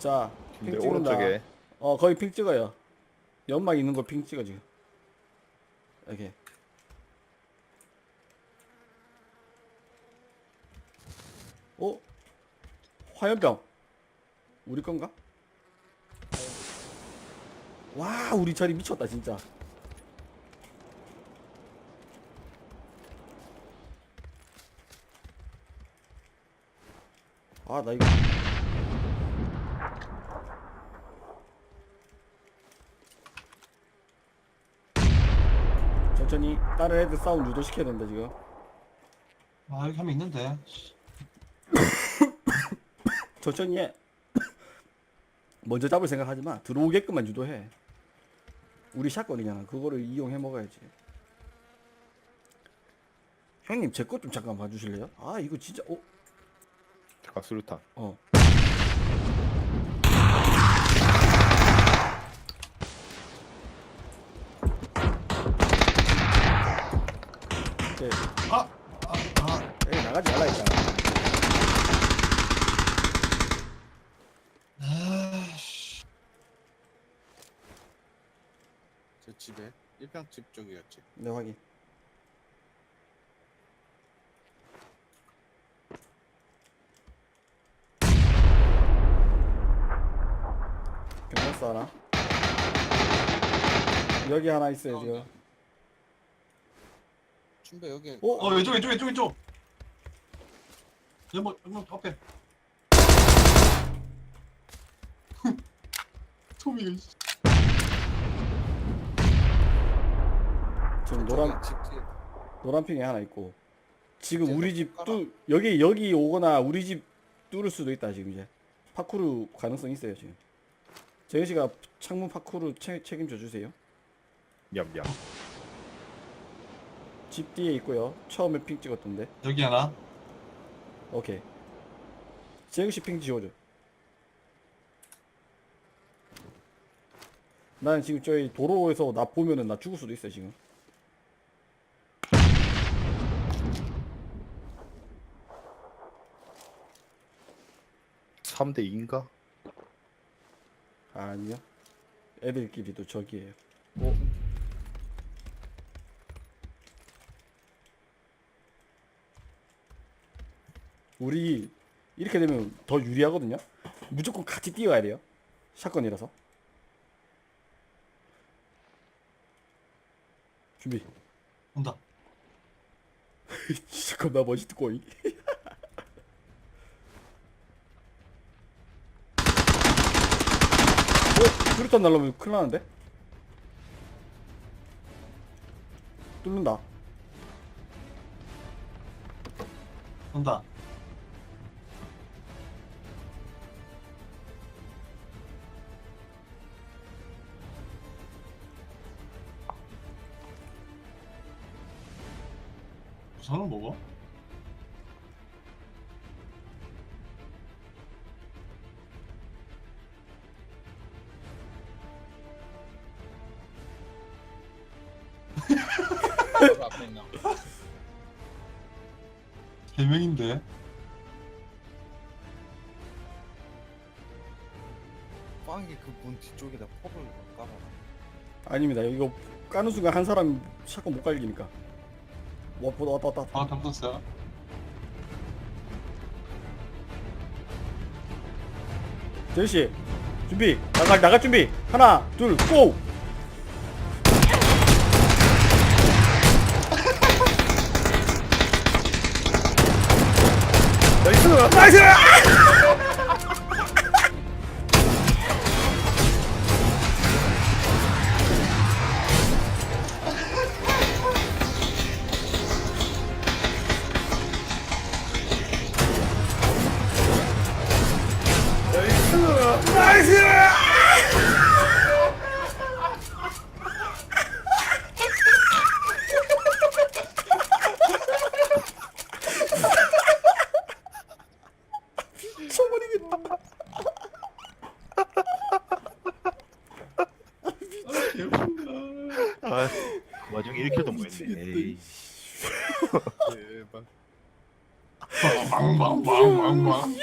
자, 핑 근데 찍는다. 오른쪽에 어, 거기 핑 찍어요. 연막 있는 거 핑 찍어 지금. 이렇게. 어? 화염병. 우리 건가? 와, 우리 자리 미쳤다 진짜. 아, 나 이거 천천히 다른 애들 싸움 유도시켜야 된다 지금. 아 여기 한 명 있는데 씨. 천천히 해. 먼저 잡을 생각하지 마. 들어오게끔만 유도해. 우리 샷건이잖아. 그거를 이용해 먹어야지. 형님 제 것 좀 잠깐 봐주실래요? 아 이거 진짜 어? 잠깐 수류탄 어. 네, 아! 아! 아! 에이, 나가지 말라 했잖아. 아, 씨. 저 집에 일평집 쪽이었지. 네 확인. 경찰서 하나. 여기 하나 있어요 지금. 춘배 여기 어? 어 왼쪽 왼쪽 왼쪽 왼쪽 연막 연막 앞에 토미가 씨. 지금 노란 노란 핑이 하나 있고. 지금 우리 집. 뚜 여기 여기 오거나 우리 집 뚫을 수도 있다 지금 이제. 파쿠르 가능성 있어요 지금. 재현 씨가 창문 파쿠르 채, 책임져 주세요. 얌얌 집 뒤에 있고요. 처음에 핑 찍었던데. 여기 하나 오케이. 재영 씨핑 지워줘. 나는 지금 저희 도로에서 나 보면은 나 죽을 수도 있어 지금. 삼대 2인가? 아니요. 애들끼리도 적이에요. 어? 우리 이렇게 되면 더 유리하거든요. 무조건 같이 뛰어야 돼요. 샷건이라서. 준비. 온다 진짜 겁나 멋있다 꼬이. 어? 수류탄 날라오면 큰일 나는데? 뚫는다. 온다 부산은 뭐고? 바로 앞에 있나? 세 명인데 빵이 그 문 뒤쪽에다 컵을 깔아라. 아닙니다. 이거 까는 순간 한 사람 샷건 못 갈기니까. 와, 보다 왔다 왔다. 왔다. 아 담궜어요 제시 준비. 나갈 나갈 준비. 하나, 둘, 고. 나이스! 나이스! 나 그 와중에 이렇게도 뭐 했네 에이. 대박. 빵빵빵빵빵